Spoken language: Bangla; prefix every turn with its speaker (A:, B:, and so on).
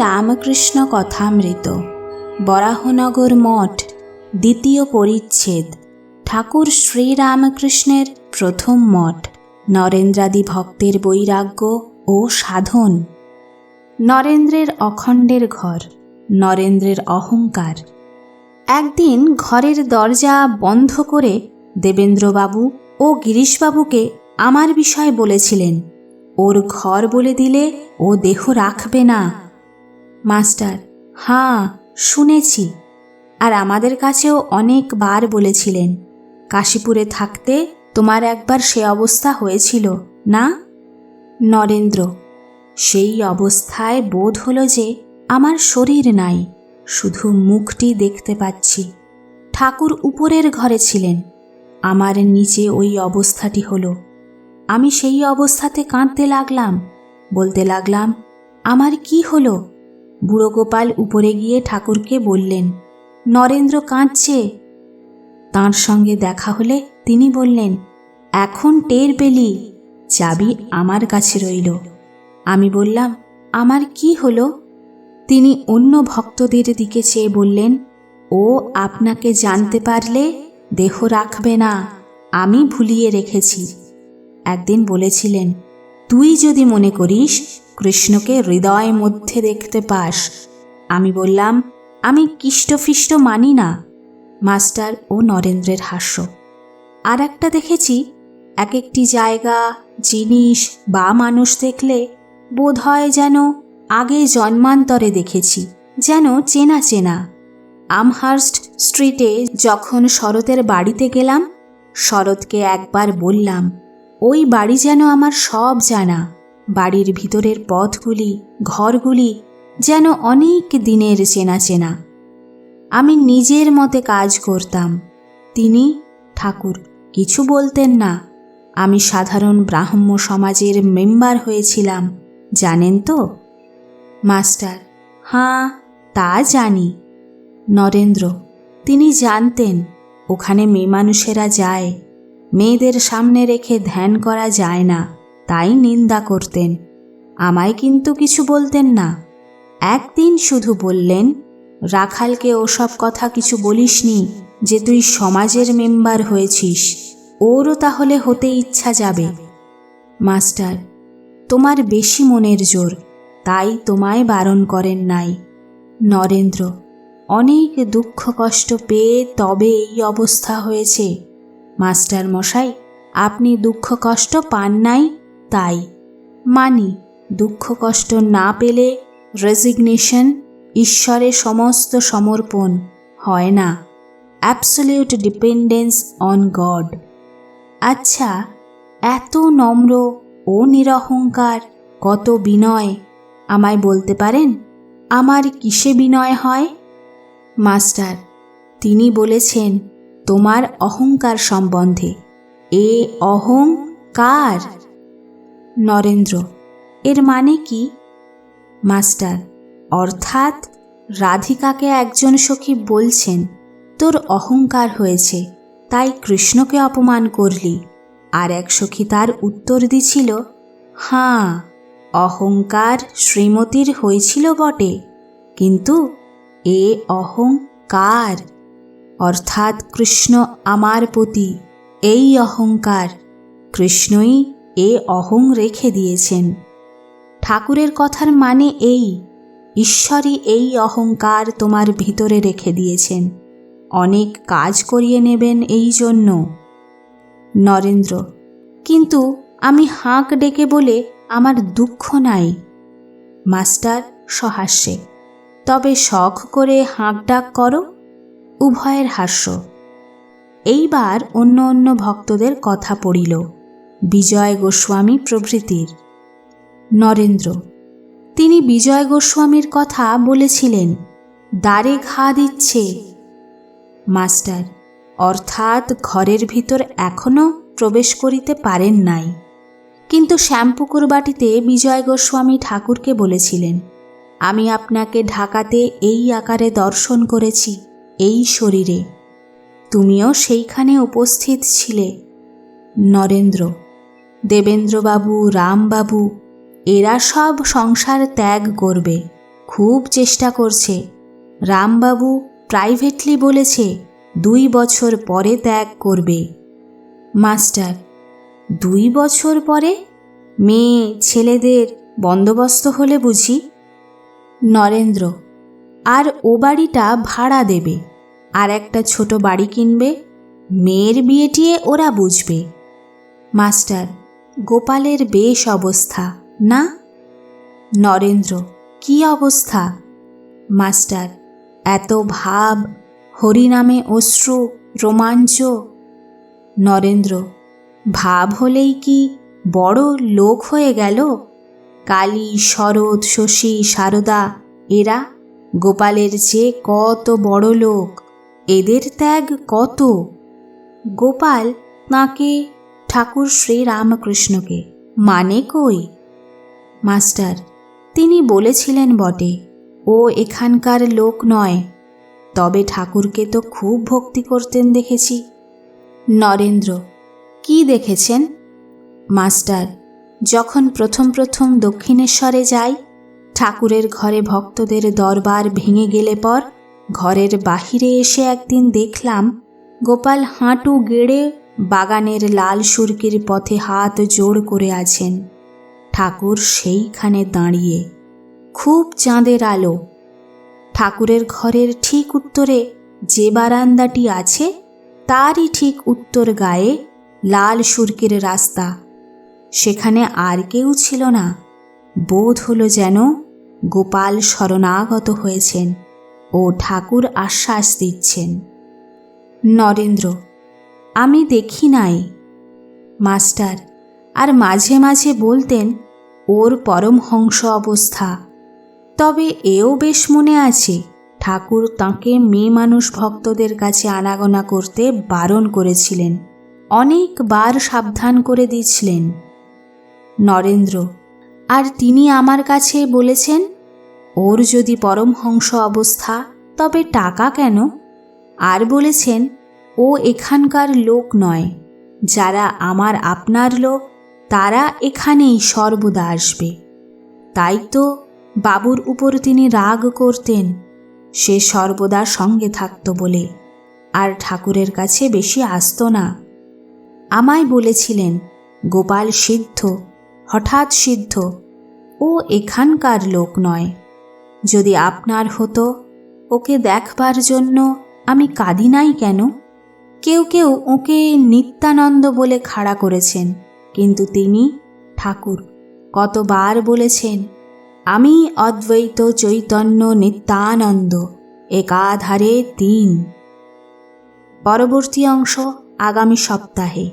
A: রামকৃষ্ণ কথামৃত। বরাহনগর মঠ, দ্বিতীয় পরিচ্ছেদ। ঠাকুর শ্রীরামকৃষ্ণের প্রথম মঠ। নরেন্দ্রাদি ভক্তের বৈরাগ্য ও সাধন। নরেন্দ্রের অখণ্ডের ঘর, নরেন্দ্রের অহংকার। একদিন ঘরের দরজা বন্ধ করে দেবেন্দ্রবাবু ও গিরিশবাবুকে আমার বিষয় বলেছিলেন। ওর ঘর বলে দিলে ও দেহ রাখবে না। মাস্টার, হাঁ, শুনেছি। আর আমাদের কাছেও অনেকবার বলেছিলেন, কাশীপুরে থাকতে তোমার একবার সে অবস্থা হয়েছিল, না? নরেন্দ্র, সেই অবস্থায় বোধ হলো যে আমার শরীর নাই, শুধু মুখটি দেখতে পাচ্ছি। ঠাকুর উপরের ঘরে ছিলেন, আমার নিচে ওই অবস্থাটি হলো। আমি সেই অবস্থাতে কাঁদতে লাগলাম, বলতে লাগলাম, আমার কি হলো? বুড়ো গোপাল উপরে গিয়ে ঠাকুরকে বললেন, নরেন্দ্র কাঁদছে। তাঁর সঙ্গে দেখা হলে তিনি বললেন, এখন টের পেলি, চাবি আমার কাছে রইল। আমি বললাম, আমার কি হলো? তিনি অন্য ভক্তদের দিকে চেয়ে বললেন, ও আপনাকে জানতে পারলে দেহ রাখবে না, আমি ভুলিয়ে রেখেছি। একদিন বলেছিলেন, তুই যদি মনে করিস কৃষ্ণকে হৃদয় মধ্যে দেখতে পাস। আমি বললাম, আমি কিষ্টফিষ্ট মানি না, মাস্টার ও নরেন্দ্রের হাস্য। আর একটা দেখেছি, এক একটি জায়গা, জিনিস বা মানুষ দেখলে বোধ হয় যেন আগে জন্মান্তরে দেখেছি, যেন চেনা চেনা। আমহার্স্ট স্ট্রিটে যখন শরতের বাড়িতে গেলাম, শরৎকে একবার বললাম, ওই বাড়ি যেন আমার সব জানা। বাড়ির ভিতরের পথগুলি, ঘরগুলি যেন অনেক দিনের চেনা চেনা। আমি নিজের মতে কাজ করতাম। তিনি, ঠাকুর, কিছু বলতেন না। আমি সাধারণ ব্রাহ্ম সমাজের মেম্বার হয়েছিলাম, জানেন তো? মাস্টার, হাঁ, তা জানি। নরেন্দ্র, তিনি জানতেন, ওখানে মেয়ে মানুষেরা যায়। মেয়েদের সামনে রেখে ধ্যান করা যায় না। তাই নিন্দা করতেন। আমায় কিন্তু কিছু বলতেন না। একদিন শুধু বললেন, রাখালকে ওসব কথা কিছু বলিসনি যে তুই সমাজের মেম্বার হয়েছিস। ওরও তাহলে হতে ইচ্ছা যাবে। মাস্টার, তোমার বেশি মনের জোর, তাই তোমায় বারণ করেন নাই। নরেন্দ্র, অনেক দুঃখ কষ্ট পেয়ে তবে এই অবস্থা হয়েছে। মাস্টার মশাই আপনি দুঃখ কষ্ট পান নাই? তাই। মানি, দুঃখ কষ্ট না পেলে রেজিগনেশন ঈশ্বরে সমস্ত সমর্পণ হয় না। অ্যাবসলিউট ডিপেন্ডেন্স অন গড আচ্ছা এত নম্র ও নিরহংকার কত বিনয়, আমায় বলতে পারেন? আমার কিসে বিনয় হয়? মাস্টার, তিনি বলেছেন, তোমার অহংকার সম্বন্ধে। এ অহংকার। নরেন্দ্র। এর মানে কি? মাস্টার, অর্থাৎ রাধিকাকে একজন সখী বলছেন, তোর অহংকার হয়েছে, তাই কৃষ্ণকে অপমান করলি। আর এক সখী তার উত্তর দিছিল, হাঁ, অহংকার শ্রীমতীর হয়েছিল বটে, কিন্তু এ অহংকার। অর্থাৎ কৃষ্ণ আমার প্রতি এই অহংকার। কৃষ্ণই এ অহং রেখে দিয়েছেন। ঠাকুরের কথার মানে এই, ঈশ্বরই এই অহংকার তোমার ভিতরে রেখে দিয়েছেন। অনেক কাজ করিয়ে নেবেন এই জন্য। নরেন্দ্র, কিন্তু আমি হাঁক ডেকে বলে আমার দুঃখ নাই। মাস্টার সহাস্যে, তবে শখ করে হাঁক ডাক করো, উভয়ের হাস্য। এইবার অন্য অন্য ভক্তদের কথা পড়িল। বিজয় গোস্বামী প্রভৃতির। নরেন্দ্র, তিনি বিজয় গোস্বামীর কথা বলেছিলেন, দ্বারে ঘা দিচ্ছে। মাস্টার, অর্থাৎ ঘরের ভিতর এখনও প্রবেশ করিতে পারেন নাই। কিন্তু শ্যামপুকুর বাটিতে বিজয় গোস্বামী ঠাকুরকে বলেছিলেন, আমি আপনাকে ঢাকাতে এই আকারে দর্শন করেছি, এই শরীরে। তুমিও সেইখানে উপস্থিত ছিলে। নরেন্দ্র দেবেন্দ্রবাবু, রামবাবু, এরা সব সংসার ত্যাগ করবে, খুব চেষ্টা করছে। রামবাবু প্রাইভেটলি বলেছে, দুই বছর পরে ত্যাগ করবে। মাস্টার, দুই বছর পরে? মেয়ে, ছেলেদের বন্দোবস্ত হলে বুঝি? নরেন্দ্র, আর ও বাড়িটা ভাড়া দেবে, আর একটা ছোট বাড়ি কিনবে, মেয়ের বিয়েটিয়ে ওরা বুঝবে। মাস্টার গোপালের বেশ অবস্থা। না? নরেন্দ্র, কি অবস্থা? মাস্টার, এত ভাব, হরিনামে অশ্রু, রোমাঞ্চ। নরেন্দ্র, ভাব হলেই কি বড় লোক হয়ে গেল? কালী, শরৎ, শশী, সারদা, এরা গোপালের চেয়ে কত বড় লোক? এদের ত্যাগ কত? গোপাল তাঁকে ঠাকুর শ্রীরামকৃষ্ণকে মানে কই? মাস্টার, তিনি বলেছিলেন বটে, ও এখানকার লোক নয়, তবে ঠাকুরকে তো খুব ভক্তি করতেন দেখেছি। নরেন্দ্র, কি দেখেছেন? মাস্টার, যখন প্রথম প্রথম দক্ষিণেশ্বরে যাই, ঠাকুরের ঘরে ভক্তদের দরবার ভেঙে গেলে পর, ঘরের বাহিরে এসে একদিন দেখলাম, গোপাল হাঁটু গেড়ে বাগানের লাল সুরকির পথে হাত জোড় করে আছেন। ঠাকুর সেইখানে দাঁড়িয়ে, খুব চাঁদের আলো। ঠাকুরের ঘরের ঠিক উত্তরে যে বারান্দাটি আছে, তারই ঠিক উত্তর গায়ে লাল সুরকির রাস্তা। সেখানে আর কেউ ছিল না। বোধ হলো যেন গোপাল শরণাগত হয়েছেন ও ঠাকুর আশ্বাস দিচ্ছেন। নরেন্দ্র আমি দেখি নাই। মাস্টার, আর মাঝে মাঝে বলতেন, ওর পরমহংস অবস্থা। তবে এও বেশ মনে আছে, ঠাকুর তাঁকে মেয়ে মানুষ ভক্তদের কাছে আনাগোনা করতে বারণ করেছিলেন অনেকবার সাবধান করে দিয়েছিলেন। নরেন্দ্র, আর তিনি আমার কাছে বলেছেন, ওর যদি পরমহংস অবস্থা, তবে টাকা কেন? আর বলেছেন ও এখানকার লোক নয়। যারা আমার আপনার লোক, তারা এখানেই সর্বদা আসবে। তাই তো বাবুর উপর তিনি রাগ করতেন, সে সর্বদা সঙ্গে থাকত বলে, আর ঠাকুরের কাছে বেশি আসতো না। আমায় বলেছিলেন, গোপাল সিদ্ধ, হঠাৎ সিদ্ধ, ও এখানকার লোক নয়। যদি আপনার হতো, ওকে দেখবার জন্য আমি কাঁদি নাই কেন? কেউ কেউ ওকে নিত্যানন্দ বলে খাড়া করেছেন, কিন্তু তিনি ঠাকুর। কতবার বলেছেন, আমি অদ্বৈত চৈতন্য নিত্যানন্দ, একাধারে তিন। পরবর্তী অংশ আগামী সপ্তাহে।